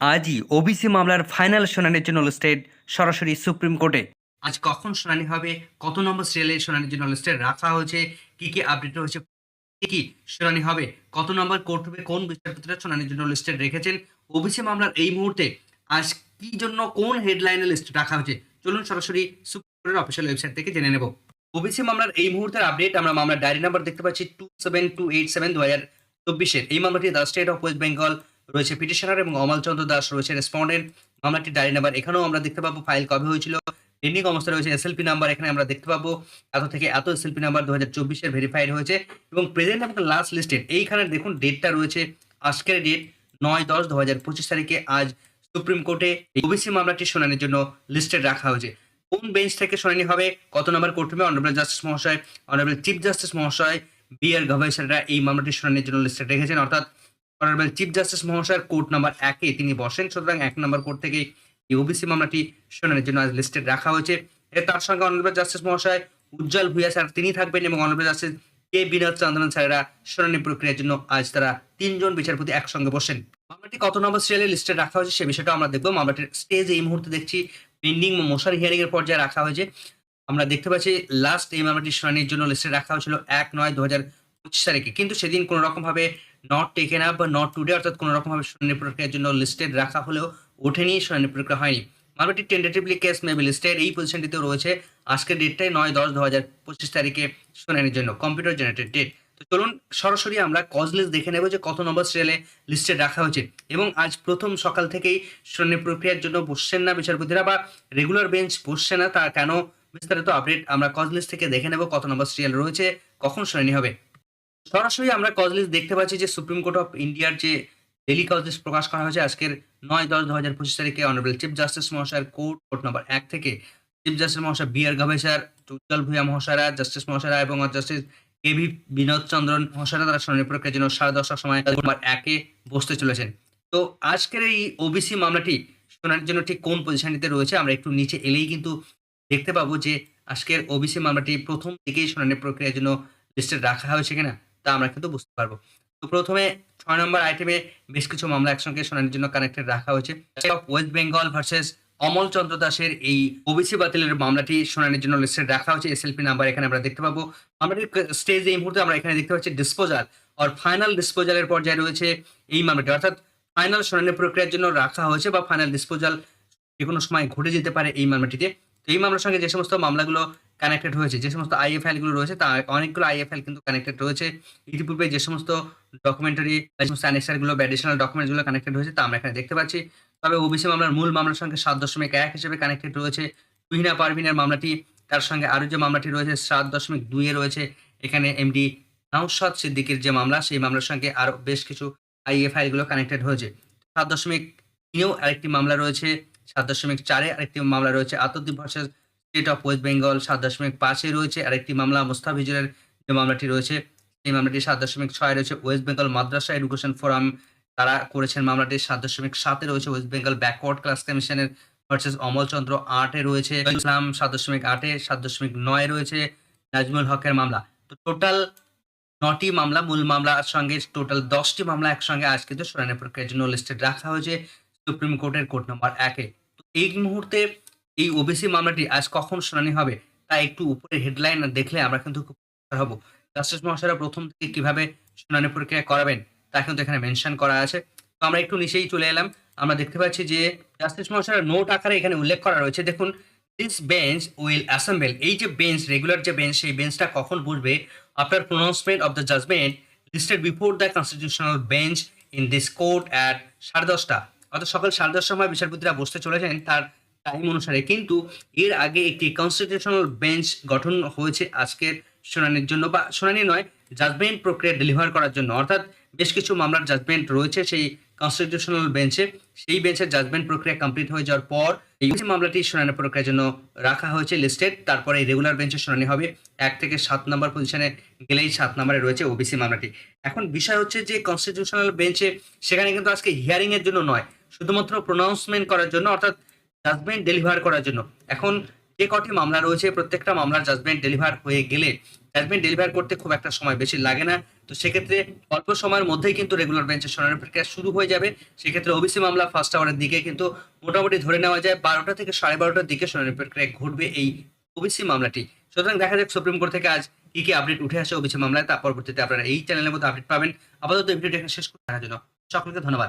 আজই ওবিসি মামলার ফাইনাল শুনানির জন্য লিস্টেড সরাসরি সুপ্রিম কোর্টে। আজ কখন শুনানি হবে? কত নম্বর সিরিয়ালের শুনানির জন্য লিস্টেড রাখা হয়েছে? কি কি আপডেট হয়েছে কি কি শুনানি হবে? কত নম্বর কোর্ট হবে কোন বিচারপতিরা শুনানির জন্য লিস্টেড রেখেছেন? ওবিসি মামলার এই মুহূর্তে আজ কি জন্য কোন হেডলাইনে লিস্ট রাখা হয়েছে? চলুন সরাসরি সুপ্রিম কোর্টের অফিসিয়াল ওয়েবসাইট থেকে জেনে নেব। ওবিসি মামলার এই মুহূর্তের আপডেট আমরা মামলার ডায়েরি নাম্বার দেখতে পাচ্ছি two seven two eight seven দু হাজার চব্বিশের। এই মামলাটি the state of West Bengal রয়েছে পিটিশনার এবং অমলচন্দ্র দাস রয়েছে রেসপন্ডেন্ট মামলাটির ডায়েরি নাম্বার এখানেও আমরা দেখতে পাবো ফাইল কবে হয়েছিল। পেন্ডিং অবস্থায় রয়েছে এসএলপি নাম্বার এখানে আমরা দেখতে পাবো। এত থেকে এত এসএলপি নাম্বার দু হাজার চব্বিশের ভেরিফাইড হয়েছে। এবং প্রেজেন্ট এবং লাস্ট লিস্টেড এইখানে দেখুন ডেটটা রয়েছে, আজকের ডেট নয় দশ দু হাজার পঁচিশ তারিখে আজ সুপ্রিম কোর্টে ওবিসি মামলাটি শুনানির জন্য লিস্টেড রাখা হয়েছে। কোন বেঞ্চ থেকে শুনানি হবে, কত নম্বর কোর্ট হবে অনারেবল জাস্টিস মহাশয় অনারেবল চিফ জাস্টিস মহাশয় বি আর গভর্নরা এই মামলাটি শুনানির জন্য লিস্টেড রেখেছেন। অর্থাৎ অনারেবল চিফ জাস্টিস মহাশয়ের কোর্ট নাম্বার একে তিনি বসেন। সুতরাং এক নম্বর কোর্ট থেকে এই ওবিসি মামলাটি শুনানির জন্য আজ লিস্টেড রাখা হয়েছে। এর তার সঙ্গে অনারেবল জাস্টিস মহাশয় উজ্জ্বল ভূয়া স্যার তিনি থাকবেন এবং honourable justice K Vinod Chandran স্যারেরা শুনানি প্রক্রিয়ার জন্য আজ তারা তিনজন বিচারপতি একসঙ্গে বসেন। মামলাটি কত নম্বর সিরিয়ালে লিস্টে রাখা হয়েছে সে বিষয়টা আমরা দেখব। মামলাটির স্টেজ এই মুহূর্তে দেখছি। পেন্ডিং মোশার হিয়ারিং এর পর্যায়ে রাখা হয়েছে। আমরা দেখতে পাচ্ছি লাস্ট এই মামলাটি শুনানির জন্য লিস্টে রাখা হয়েছিল এক নয় দু হাজার পঁচিশ তারিখে। কিন্তু সেদিন কোনো রকম ভাবে নট টেকেন আপ বা নট টুডে অর্থাৎ কোনো রকম ভাবে শুনানি প্রক্রিয়ার জন্য লিস্টেড রাখা হলেও ওঠেনি শুনানি প্রক্রিয়া হয়নি। মামলাটি টেন্টেটিভলি কেস মেবি লিস্টেড এই পজিশনটিতেও রয়েছে। আজকের ডেটটাই নয় দশ দু হাজার পঁচিশ তারিখে শুনানির জন্য কম্পিউটার জেনারেটেড ডেট তো চলুন সরাসরি আমরা কজ লিস্ট দেখে নেব যে কত নম্বর সিরিয়ালে লিস্টেড রাখা হয়েছে। এবং আজ প্রথম সকাল থেকেই শুনানি প্রক্রিয়ার জন্য বসছেন না বিচারপতিরা বা রেগুলার বেঞ্চ বসছে না, তা কেন? বিস্তারিত আপডেট আমরা কজ লিস্ট থেকে দেখে নেব কত নম্বর সিরিয়াল রয়েছে, কখন শুনানি হবে। সরাসরি আমরা কজ লিস্ট দেখতে পাচ্ছি যে সুপ্রিম কোর্ট অফ ইন্ডিয়ার যে ডেলি কজ লিস্ট প্রকাশ করা হয়েছে আজকের নয় দশ দু হাজার পঁচিশ তারিখে অনারেবল চিফ জাস্টিস মহাশয়ের কোর্ট কোর্ট নম্বর এক থেকে চিফ জাস্টিস মহাশয় B R sir Ujjwal Bhuyan মহাশয়রা justice মহাশয়রা এবং justice K V Vinod Chandran মহাশয়রা তারা শুনানি প্রক্রিয়ার জন্য সাড়ে দশটার সময় নম্বর একে বসতে চলেছেন। তো আজকের এই ওবিসি মামলাটি শুনানির জন্য ঠিক কোন পজিশনটিতে রয়েছে আমরা একটু নিচে এলেই কিন্তু দেখতে পাবো যে আজকের ওবিসি মামলাটি প্রথম থেকেই শুনানি প্রক্রিয়ার জন্য লিস্টে রাখা হয়েছে কিনা। তা আমরা কিন্তু বুঝতে পারব। তো প্রথমে ছয় নম্বর আইটেমে বেশ কিছু মামলা একসঙ্গে শুনানির জন্য কানেক্টেড রাখা হয়েছে। ওয়েস্ট বেঙ্গল ভার্সেস অমল চন্দ্র দাসের এই ওবিসি বাতিলের মামলাটি শুনানির জন্য লিস্টেড রাখা হয়েছে। এসএলপি নাম্বার এখানে আমরা দেখতে পাবো। মামলাটির স্টেজ এই মুহূর্তে আমরা এখানে দেখতে পাচ্ছি ডিসপোজাল আর ফাইনাল ডিসপোজালের পর্যায়ে রয়েছে এই মামলাটি। অর্থাৎ ফাইনাল শুনানি প্রক্রিয়ার জন্য রাখা হয়েছে বা ফাইনাল ডিসপোজাল যে কোনো সময় ঘটে যেতে পারে এই মামলাটিতে। তো এই মামলার সঙ্গে যে সমস্ত মামলাগুলো কানেক্টেড হয়েছে। যে সমস্ত আইএফআইএলগুলো রয়েছে, তা অনেকগুলো আইএফআইএল কিন্তু কানেক্টেড রয়েছে। ইতিপূর্বে যে সমস্ত ডকুমেন্টারি যে সমস্ত অ্যানেক্সারগুলো অ্যাডিশনাল ডকুমেন্টসগুলো কানেক্টেড হয়েছে, তা আমরা এখানে দেখতে পাচ্ছি। তবে ওবিসি মামলার মূল মামলার সঙ্গে সাত দশমিক এক হিসেবে কানেক্টেড রয়েছে। তুহিনা পারভিনের মামলাটি, তার সঙ্গে আরও যে মামলাটি রয়েছে, সাত দশমিক দুইয়ে রয়েছে। এখানে এমডি নৌশাদ সিদ্দিকের যে মামলা, সেই মামলার সঙ্গে আরও বেশ কিছু আইএফআইএলগুলো কানেক্টেড হয়েছে। সাত দশমিক তিনেও আরেকটি মামলা রয়েছে, সাত দশমিক চারে আরেকটি মামলা রয়েছে। আতদ্বীপ versus state of West Bengal সাত দশমিক পাঁচে রয়েছে। আরেকটি মামলা মুস্তাফিজুরের যে মামলাটি রয়েছে, সেই মামলাটি সাত দশমিক ছয় রয়েছে। ওয়েস্ট বেঙ্গল মাদ্রাসা এডুকেশন ফোরাম তারা করেছেন মামলাটি। সাত দশমিক সাতে রয়েছে ওয়েস্ট বেঙ্গল ব্যাকওয়ার্ড ক্লাস কমিশনের ভার্সেস অমলচন্দ্র আটে রয়েছে। ইসলাম সাত দশমিক আটে, সাত দশমিক নয় রয়েছে নাজমুল হকের মামলা। তো টোটাল নটি মামলা, মূল মামলার সঙ্গে টোটাল দশটি মামলা একসঙ্গে আজ কিন্তু শুনানি প্রক্রিয়ার জন্য লিস্টেড রাখা হয়েছে। সুপ্রিম কোর্টের কোর্ট নম্বর একে। তো এই মুহূর্তে এই ওবিসি মামলাটি আজ কখন শুনানি হবে তা একটু উপরে হেডলাইন দেখলে আমরা কিন্তু খুব হব। জাস্টিস মহাশয়রা প্রথম থেকে কীভাবে শুনানি প্রক্রিয়া করাবেন তা কিন্তু এখানে মেনশন করা আছে। তো আমরা একটু নিচেই চলে এলাম। আমরা দেখতে পাচ্ছি যে জাস্টিস মহাশয়ের নোট আকারে এখানে উল্লেখ করা রয়েছে। দেখুন দিস বেঞ্চ উইল অ্যাসেম্বল এই যে বেঞ্চ রেগুলার যে বেঞ্চ সেই বেঞ্চটা কখন বসবে? After pronouncement of the judgment listed before the constitutional bench in this court at সাড়ে দশটা। অর্থাৎ সকাল সাড়ে দশটার সময় বিচারপতিরা বসতে চলেছেন। তার টাইম অনুসারে কিন্তু এর আগে একটি কনস্টিটিউশনাল বেঞ্চ গঠন হয়েছে আজকের শুনানির জন্য, বা শুনানি নয় জাজমেন্ট প্রক্রিয়া ডেলিভার করার জন্য। অর্থাৎ বেশ কিছু মামলার জাজমেন্ট রয়েছে সেই কনস্টিটিউশনাল বেঞ্চে সেই বেঞ্চের জাজমেন্ট প্রক্রিয়া কমপ্লিট হয়ে যাওয়ার পর এই মামলাটি শুনানি প্রক্রিয়ার জন্য রাখা হয়েছে লিস্টেড তারপরে রেগুলার বেঞ্চে শুনানি হবে। এক থেকে সাত নম্বর পজিশনে গেলেই সাত নম্বরে রয়েছে ওবিসি মামলাটি। এখন বিষয় হচ্ছে যে কনস্টিটিউশনাল বেঞ্চে সেখানে কিন্তু আজকে হিয়ারিং এর জন্য নয়, শুধুমাত্র প্রোনাউন্সমেন্ট করার জন্য। অর্থাৎ জাজমেন্ট ডেলিভার করার জন্য। এখন যে কটি মামলা রয়েছে, প্রত্যেকটা মামলার জাজমেন্ট ডেলিভার হয়ে গেলে জাজমেন্ট ডেলিভার করতে খুব একটা সময় বেশি লাগে না। তো সেক্ষেত্রে অল্প সময়ের মধ্যেই কিন্তু রেগুলার বেঞ্চের শুনানি প্রক্রিয়া শুরু হয়ে যাবে। সেক্ষেত্রে ওবিসি মামলা ফার্স্ট আওয়ারের দিকে কিন্তু মোটামুটি ধরে নেওয়া যায়, বারোটা থেকে সাড়ে বারোটার দিকে শুনানি প্রক্রিয়া ঘটবে এই ওবিসি মামলাটি। সুতরাং দেখা যাক সুপ্রিম কোর্ট থেকে আজ কি কি আপডেট উঠে আসে ওবিসি মামলায়। তার পরবর্তীতে আপনারা এই চ্যানেলের মধ্যে আপডেট পাবেন। আপাতত ভিডিওটি এখানে শেষ করে দেখার জন্য সকলকে ধন্যবাদ।